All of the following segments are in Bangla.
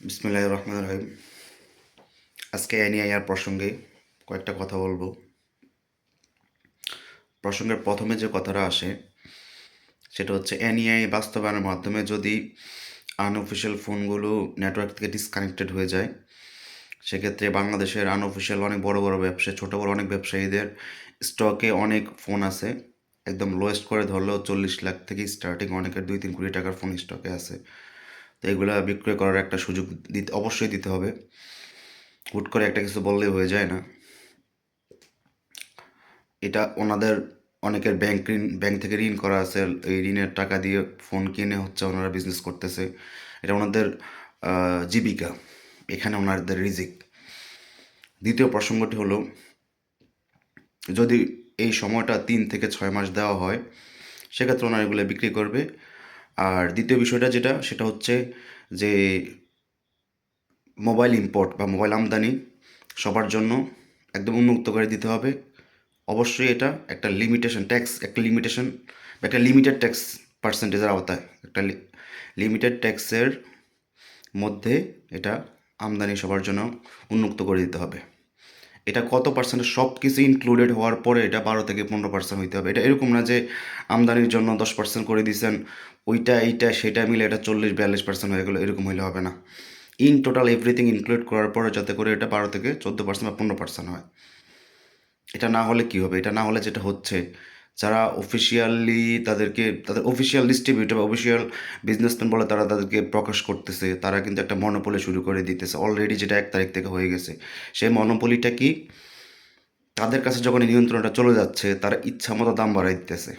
বিসমিল্লাহ রহমান রহিম। আজকে এনআইআর প্রসঙ্গে কয়েকটা কথা বলব। প্রসঙ্গের প্রথমে যে কথাটা আসে, সেটা হচ্ছে এনআই বাস্তবায়নের মাধ্যমে যদি আনঅফিসিয়াল ফোনগুলো নেটওয়ার্ক থেকে ডিসকানেক্টেড হয়ে যায়, সেক্ষেত্রে বাংলাদেশের আনঅফিসিয়াল অনেক বড় বড় ব্যবসায়ী ছোটো বড় অনেক ব্যবসায়ীদের স্টকে অনেক ফোন আছে। একদম লোয়েস্ট করে ধরলেও চল্লিশ লাখ থেকে স্টার্টিং অনেকের দুই তিন কোটি টাকার ফোন স্টকে আছে। তো এগুলো বিক্রয় করার একটা সুযোগ দিতে, অবশ্যই দিতে হবে। হুট করে একটা কিছু বললেই হয়ে যায় না। এটা ওনাদের অনেকের ব্যাংক ঋণ, ব্যাংক থেকে ঋণ করা আছে। এই ঋণের টাকা দিয়ে ফোন কিনে হচ্ছে ওনারা বিজনেস করতেছে। এটা ওনাদের জীবিকা। এখানে ওনাদের রিজিক। দ্বিতীয় প্রসঙ্গটি হলো, যদি এই সময়টা তিন থেকে ছয় মাস দেওয়া হয়, সেক্ষেত্রে ওনারা এগুলো বিক্রি করবে। আর দ্বিতীয় বিষয়টা যেটা, সেটা হচ্ছে যে মোবাইল ইম্পোর্ট বা মোবাইল আমদানি সবার জন্য একদম উন্মুক্ত করে দিতে হবে। অবশ্যই এটা একটা লিমিটেশন ট্যাক্স একটা লিমিটেশন বা একটা লিমিটেড ট্যাক্স পার্সেন্টেজের আওতায়। একটা লিমিটেড ট্যাক্সের মধ্যে এটা আমদানি সবার জন্য উন্মুক্ত করে দিতে হবে। এটা কত পার্সেন্ট সব কিছু ইনক্লুডেড হওয়ার পরে এটা বারো থেকে পনেরো পার্সেন্ট হইতে হবে? এটা এরকম না যে আমদানির জন্য দশ পার্সেন্ট করে দিয়েছেন ওইটা, এইটা, সেটা মিলে এটা চল্লিশ, বিয়াল্লিশ পার্সেন্ট হয়ে গেলো, এরকম হইলে হবে না। ইন টোটাল এভরিথিং ইনক্লুড করার পরে যাতে করে এটা বারো থেকে চোদ্দ পার্সেন্ট বা পনেরো পার্সেন্ট হয়। এটা না হলে কি হবে? এটা না হলে যেটা হচ্ছে যারা অফিসিয়ালি তাদেরকে, তাদের অফিসিয়াল ডিস্ট্রিবিউটর বা অফিসিয়াল বিজনেসম্যান বলে তারা তাদেরকে প্রকাশ করতেছে, তারা কিন্তু একটা মনোপলি শুরু করে দিতেছে। অলরেডি যেটা এক তারিখ থেকে হয়ে গেছে। সেই মনোপলিটা কি? তাদের কাছে যখন নিয়ন্ত্রণটা চলে যাচ্ছে, তারা ইচ্ছা মতো দাম বাড়াই দিতেছে।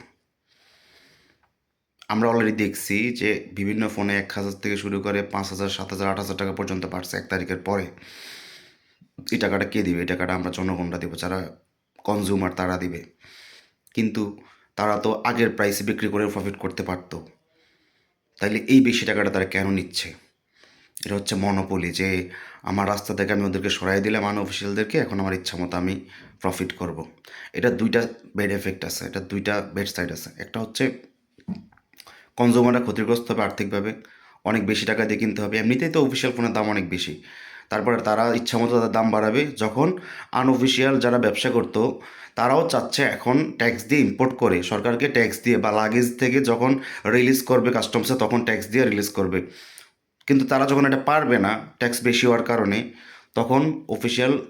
আমরা অলরেডি দেখছি যে বিভিন্ন ফোনে এক হাজার থেকে শুরু করে পাঁচ হাজার, সাত হাজার, আট হাজার টাকা পর্যন্ত বাড়ছে এক তারিখের পরে। এই টাকাটা কে দিবে? এই টাকাটা আমরা জনগণরা দিব, যারা কনজিউমার তারা দিবে। কিন্তু তারা তো আগের প্রাইসে বিক্রি করে প্রফিট করতে পারতো। তাইলে এই বেশি টাকাটা তারা কেন নিচ্ছে? এটা হচ্ছে মনোপলি যে আমার রাস্তা থেকে আমি ওদেরকে সরাই দিলাম আনঅফিসিয়ালদেরকে এখন আমার ইচ্ছা মতো আমি প্রফিট করব। এটা দুইটা বেড এফেক্ট আছে, এটা দুইটা বেড সাইড আছে। একটা হচ্ছে কনজিউমাররা ক্ষতিগ্রস্ত হবে আর্থিকভাবে, অনেক বেশি টাকা দিয়ে কিনতে হবে। এমনিতেই তো অফিসিয়াল ফোনের দাম অনেক বেশি। তারপরে তারা ইচ্ছা মতো তাদের দাম বাড়াবে। যখন আনঅফিসিয়াল যারা ব্যবসা করতো, তারাও চাচ্ছে এখন ট্যাক্স দিয়ে ইম্পোর্ট করে। সরকারকে ট্যাক্স দিয়ে বা লাগেজ থেকে যখন রিলিজ করবে কাস্টমসে তখন ট্যাক্স দিয়ে রিলিজ করবে। কিন্তু তারা যখন এটা পারবে না ট্যাক্স বেশি হওয়ার কারণে, তখন অফিসিয়াল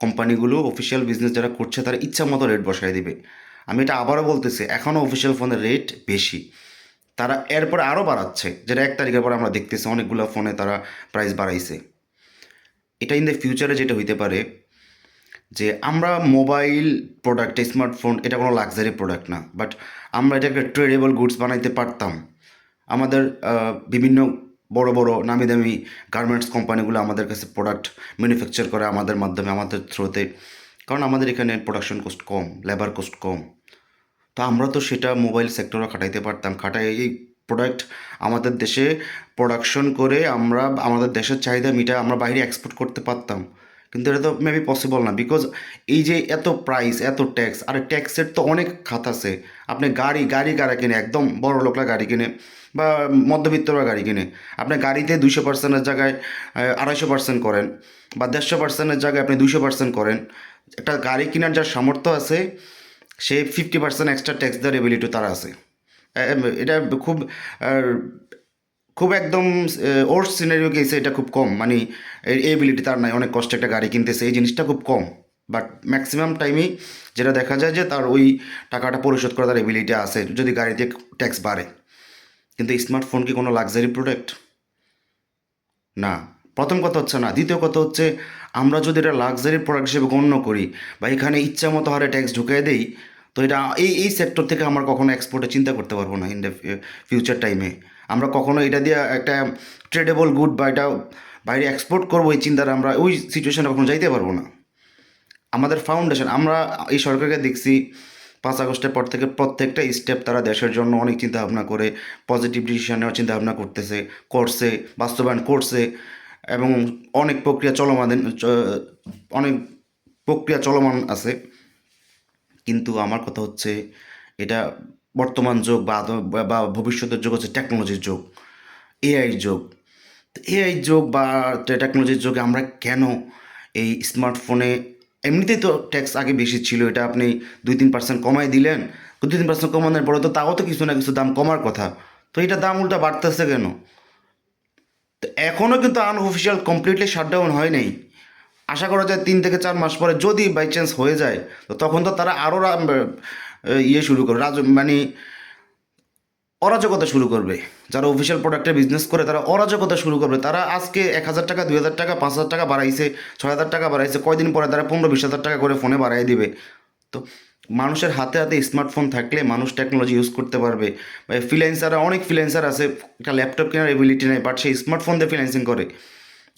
কোম্পানিগুলো অফিসিয়াল বিজনেস যারা করছে, তারা ইচ্ছা মতো রেট বসায় দিবে। আমি এটা আবারও বলতেছি এখনও অফিসিয়াল ফোনের রেট বেশি। তারা এরপরে আরও বাড়াচ্ছে। যেটা এক তারিখের পর আমরা দেখতেছি, অনেকগুলো ফোনে তারা প্রাইস বাড়াইছে। এটা ইন দ্য ফিউচারে যেটা হইতে পারে, যে আমরা মোবাইল প্রোডাক্ট স্মার্টফোন এটা কোনো লাক্সারি প্রোডাক্ট না বাট আমরা এটাকে ট্রেডেবল গুডস বানাইতে পারতাম। আমাদের বিভিন্ন বড় বড় নামি দামি গার্মেন্টস কোম্পানিগুলো আমাদের কাছে প্রোডাক্ট ম্যানুফ্যাকচার করে আমাদের মাধ্যমে, আমাদের থ্রুতে কারণ আমাদের এখানে প্রোডাকশন কস্ট কম লেবার কস্ট কম। তো আমরা তো সেটা মোবাইল সেক্টরে খাটাইতে পারতাম খাটাই এই প্রোডাক্ট আমাদের দেশে প্রোডাকশন করে আমরা, আমাদের দেশের চাহিদা মিটা আমরা বাইরে এক্সপোর্ট করতে পারতাম। কিন্তু এটা তো মেবি পসিবল না। বিকজ এই যে এত প্রাইস এত ট্যাক্স আর ট্যাক্সের তো অনেক খাত আছে। আপনি গাড়ি গাড়ি কারা কিনে? একদম বড় লোকরা গাড়ি কিনে বা মধ্যবিত্তরা গাড়ি কিনে। আপনি গাড়িতে দুইশো পার্সেন্টের জায়গায় আড়াইশো পার্সেন্ট করেন বা দেড়শো পার্সেন্টের জায়গায় আপনি দুইশো পার্সেন্ট করেন। একটা গাড়ি কেনার যার সামর্থ্য আছে, সে ফিফটি পার্সেন্ট এক্সট্রা ট্যাক্স দেওয়ার এবিলিটি তার আছে। এটা খুব খুব একদম ওর সিনারিও গেছে এটা খুব কম। মানে এবিলিটি তার নাই, অনেক কষ্টে একটা গাড়ি কিনতেছে, এই জিনিসটা খুব কম। বাট ম্যাক্সিমাম টাইমেই যেটা দেখা যায় যে তার ওই টাকাটা পরিশোধ করার তার এবিলিটি আছে, যদি গাড়িতে ট্যাক্স বাড়ে। কিন্তু স্মার্টফোন কি কোনো লাক্সারি প্রোডাক্ট না। প্রথম কথা হচ্ছে না। দ্বিতীয় কথা হচ্ছে, আমরা যদি এটা লাক্সারি প্রোডাক্ট হিসেবে গণ্য করি, বা এখানে ইচ্ছা মতো হারে ট্যাক্স ঢুকিয়ে দেই তো এটা এই এই সেক্টর থেকে আমরা কখনো এক্সপোর্টে চিন্তা করতে পারব না ইন দ্য ফিউচার টাইমে আমরা কখনো এটা দিয়ে একটা ট্রেডেবল গুড বা এটা বাইরে এক্সপোর্ট করব এই চিন্তাটা আমরা, ওই সিচুয়েশনে কখনো যাইতে পারব না। আমাদের ফাউন্ডেশন আমরা এই সরকারকে দেখছি, পাঁচ আগস্টের পর থেকে প্রত্যেকটা স্টেপ তারা দেশের জন্য অনেক চিন্তা ভাবনা করে পজিটিভ ডিসিশন নেওয়ার চিন্তা ভাবনা করতেছে, করছে, বাস্তবায়ন করছে, এবং অনেক প্রক্রিয়া চলমান অনেক প্রক্রিয়া চলমান আছে। কিন্তু আমার কথা হচ্ছে, এটা বর্তমান যুগ বা বা ভবিষ্যতের যুগ হচ্ছে টেকনোলজির যুগ এআই যুগ। এআই যুগ বা টেকনোলজির যুগে আমরা কেন এই স্মার্টফোনে এমনিতেই তো ট্যাক্স আগে বেশি ছিল, এটা আপনি দুই তিন পার্সেন্ট কমাই দিলেন দুই তিন পার্সেন্ট কমানোর পরে তো তাও তো কিছু না কিছু দাম কমার কথা, তো এটা দাম উল্টা বাড়তেছে কেন? তো এখনও কিন্তু আনঅফিসিয়াল কমপ্লিটলি শাটডাউন হয় নাই। আশা করা যায় তিন থেকে চার মাস পরে যদি বাই চান্স হয়ে যায়, তো তখন তো তারা আরও ইয়ে শুরু করবে, রাজ মানে অরাজকতা শুরু করবে। যারা অফিসিয়াল প্রোডাক্টের বিজনেস করে, তারা অরাজকতা শুরু করবে। তারা আজকে এক হাজার টাকা, দুই হাজার টাকা, পাঁচ হাজার টাকা বাড়াইছে, ছয় হাজার টাকা বাড়াইছে, কয়দিন পরে তারা পনেরো, বিশ হাজার টাকা করে ফোনে বাড়াই দিবে। তো মানুষের হাতে হাতে স্মার্টফোন থাকলে মানুষ টেকনোলজি ইউজ করতে পারবে। ফ্রিল্যান্সাররা অনেক ফ্রিল্যান্সার আছে, একটা ল্যাপটপ কেনার এবিলিটি নেই বাট সে স্মার্টফোন দিয়ে ফ্রিল্যান্সিং করে।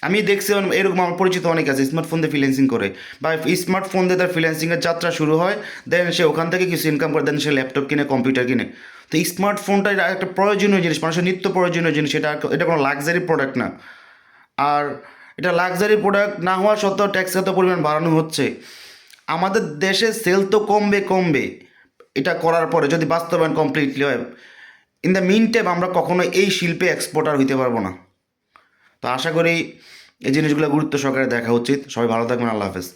আমি দেখছি এরকম আমার পরিচিত অনেক আছে স্মার্টফোন দিয়ে ফ্রিল্যান্সিং করে। বা স্মার্টফোন দিয়ে তার ফ্রিল্যান্সিংয়ের যাত্রা শুরু হয় দেন সে ওখান থেকে কিছু ইনকাম করে দেন সে ল্যাপটপ কিনে কম্পিউটার কিনে। তো স্মার্টফোনটা একটা প্রয়োজনীয় জিনিস, মানুষের নিত্য প্রয়োজনীয় জিনিস, এটা এটা কোনো লাক্সারি প্রোডাক্ট না। আর এটা লাক্সারি প্রোডাক্ট না হওয়া সত্ত্বেও ট্যাক্স এত পরিমাণ বাড়ানো হচ্ছে। আমাদের দেশে সেল তো কমবে কমবে। এটা করার পরে যদি বাস্তবায়ন কমপ্লিটলি হয় ইন দ্য মিন টাইম আমরা কখনো এই শিল্পে এক্সপোর্টার হইতে পারব না। তো আশা করি এই জিনিসগুলো গুরুত্ব সহকারে দেখা উচিত। সবাই ভালো থাকবেন আল্লাহ হাফেজ।